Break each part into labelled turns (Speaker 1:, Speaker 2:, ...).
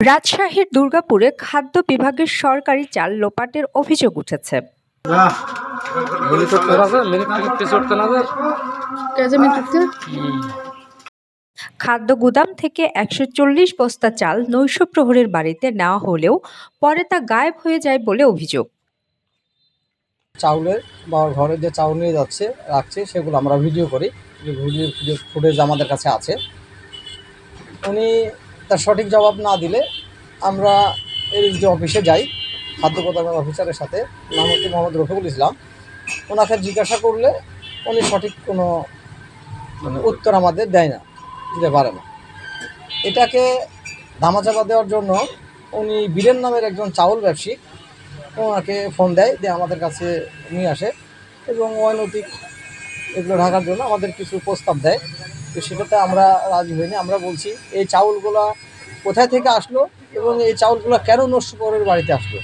Speaker 1: রাজশাহীর দুর্গাপুরে খাদ্য বিভাগের সরকারি চাল লোপাটের অভিযোগ উঠেছে। খাদ্য গুদাম থেকে একশো চল্লিশ বস্তা চাল নৈশ প্রহরের বাড়িতে নেওয়া হলেও পরে তা গায়েব হয়ে যায় বলে অভিযোগ।
Speaker 2: চাউলের বা ঘরের যে চাউল নিয়ে যাচ্ছে রাখছে সেগুলো আমরা ভিডিও করি। ভিডিও ফুটেজ আমাদের কাছে আছে। উনি তার সঠিক জবাব না দিলে আমরা এলএসডি অফিসে যাই। খাদ্য গোদামের অফিসারের সাথে, নাম হচ্ছে মোহাম্মদ রফিকুল ইসলাম। ওনাকে জিজ্ঞাসা করলে উনি সঠিক কোনো মানে উত্তর আমাদের দেয় না, দিতে পারে না। এটাকে ধামাচাপা দেওয়ার জন্য উনি বীরেন নামের একজন চাউল ব্যবসায়িক ওনাকে ফোন দেয়, দিয়ে আমাদের কাছে নিয়ে আসে এবং অনৈতিক এগুলো ঢাকার জন্য আমাদের কিছু প্রস্তাব দেয়। তো সেটাতে আমরা রাজি হইনি। আমরা বলছি, এই চাউলগুলা কোথায় থেকে আসলো এবং এই চাউলগুলো কেন নষ্ট করে বাড়িতে আসলো?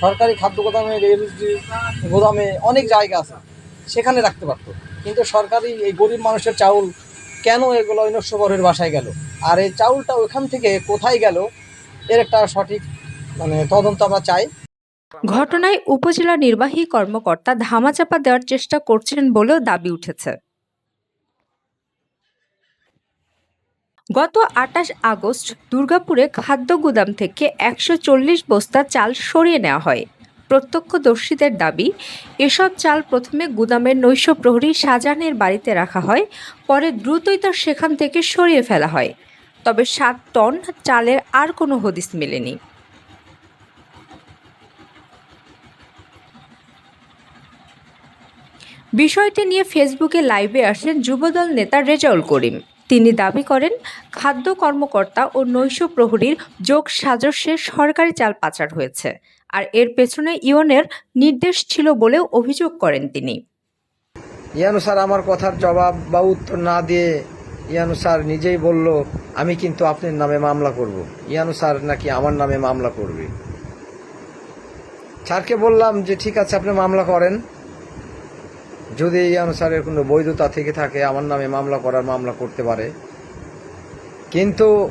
Speaker 2: সরকারি খাদ্য গোদামে, রেলজি গোদামে অনেক জায়গা আছে, সেখানে রাখতে পারতো। কিন্তু সরকারি এই গরিব মানুষের চাউল কেন এগুলো ওই নস্যবরের বাসায় গেল? আর এই চাউলটা ওখান থেকে কোথায় গেল? এর একটা সঠিক মানে তদন্ত আমরা চাই।
Speaker 1: ঘটনায় উপজেলা নির্বাহী কর্মকর্তা ধামাচাপা দেওয়ার চেষ্টা করছেন বলেও দাবি উঠেছে। গত আটাশ আগস্ট দুর্গাপুরে খাদ্য গুদাম থেকে একশো চল্লিশ বস্তা চাল সরিয়ে নেওয়া হয়। প্রত্যক্ষদর্শীদের দাবি, এসব চাল প্রথমে গুদামের নৈশ প্রহরী শাহজাহানের বাড়িতে রাখা হয়, পরে দ্রুতই তা সেখান থেকে সরিয়ে ফেলা হয়। তবে সাত টন চালের আর কোনো হদিস মেলেনি। বিষয়টি নিয়ে ফেসবুকে লাইভে আসেন যুবদল নেতা রেজাউল করিম। তিনি দাবি করেন, খাদ্য কর্মকর্তা ও নৈশ প্রহরীর যোগ সাজস্যে সরকারি চাল পাচার হয়েছে, আর এর পেছনে ইওনের নির্দেশ ছিল বলেও অভিযোগ করেন তিনি।
Speaker 3: ইয়ানু স্যার আমার কথার জবাব বা উত্তর না দিয়ে ইয়ানু স্যার নিজেই বলল, আমি কিন্তু আপনার নামে মামলা করব। ইয়ানু স্যার নাকি আমার নামে মামলা করবে? স্যারকে বললাম যে, ঠিক আছে, আপনি মামলা করেন। যদি এই স্যারের কোনো বৈধতা থেকে থাকে, আমার নামে মামলা করার মামলা করতে পারে। কিন্তু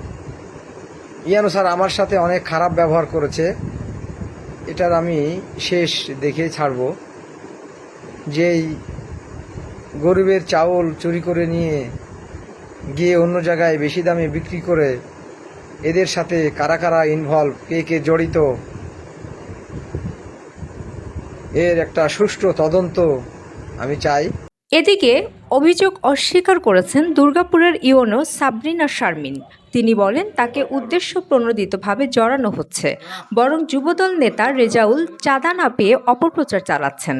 Speaker 3: ইয়ানু অনুসার আমার সাথে অনেক খারাপ ব্যবহার করেছে। এটার আমি শেষ দেখে ছাড়বো। যেই গরিবের চাউল চুরি করে নিয়ে গিয়ে অন্য জায়গায় বেশি দামে বিক্রি করে এদের সাথে কারা কারা ইনভলভ কে কে জড়িত, এর একটা সুষ্ঠু তদন্ত আমি চাই।
Speaker 1: এদিকে অভিযোগ অস্বীকার করেছেন দুর্গাপুরের ইওনো সাবরিনা শারমিন। তিনি বলেন তাকে উদ্দেশ্য প্রণোদিতভাবে জড়ানো হচ্ছে বরং যুবদল নেতা রেজাউল চাঁদা না পেয়ে অপপ্রচার চালাচ্ছেন।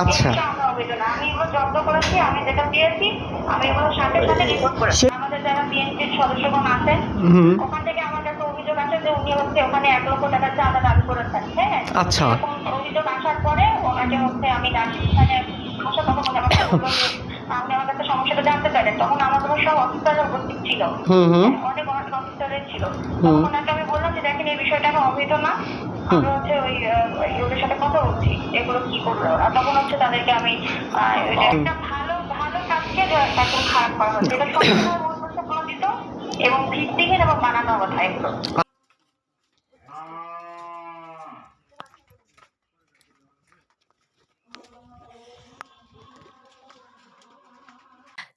Speaker 3: আচ্ছা।
Speaker 4: আমরা। আমি আমি আমি আমাদের যারা বিএনপির সদস্যগণ আছেন ওখান থেকে আমার কাছে অভিযোগ আসে যে উনি হচ্ছে ওখানে এক লক্ষ টাকা চাঁদা দাবি করেছেন হ্যাঁ?
Speaker 3: আচ্ছা।
Speaker 4: অভিযোগ আসার পরে ওনাকে হচ্ছে আমি মানে আসা তখন উনি আমাকে আপনি আমার কাছে সমস্যাটা জানতে চাইলেন। তখন আমাদের সব অফিসাররা উপস্থিত ছিল। অনেক অনেক অফিসারের ছিল। তখন ওনাকে আমি বললাম যে দেখেন এই বিষয়টা এখন অবহিত না। আমরা হচ্ছে ওই ওদের সাথে কথা বলছি। এগুলো কি করল? আর তখন হচ্ছে তাদেরকে আমি একটা ভালো ভালো কাজকে একদম খারাপ করা হচ্ছে এটা সম্পূর্ণ এবং ভিত্তিহীন এবং বানানো কথা এগুলো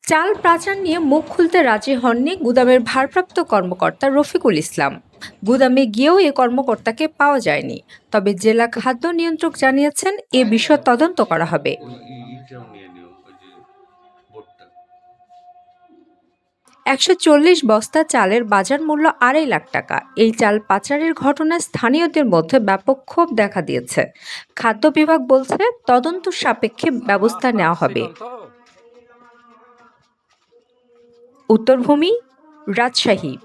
Speaker 1: চাল পাচার নিয়ে মুখ খুলতে রাজি হননি গুদামের ভারপ্রাপ্ত কর্মকর্তা রফিকুল ইসলাম। গুদামে গিয়েও এ কর্মকর্তাকে পাওয়া যায়নি। তবে জেলা খাদ্য নিয়ন্ত্রক জানিয়েছেন, এ বিষয়ে তদন্ত করা হবে। একশো চল্লিশ বস্তা চালের বাজার মূল্য আড়াই লাখ টাকা। এই চাল পাচারের ঘটনায় স্থানীয়দের মধ্যে ব্যাপক ক্ষোভ দেখা দিয়েছে। খাদ্য বিভাগ বলছে, তদন্ত সাপেক্ষে ব্যবস্থা নেওয়া হবে। উত্তরভূমি, রাজশাহী।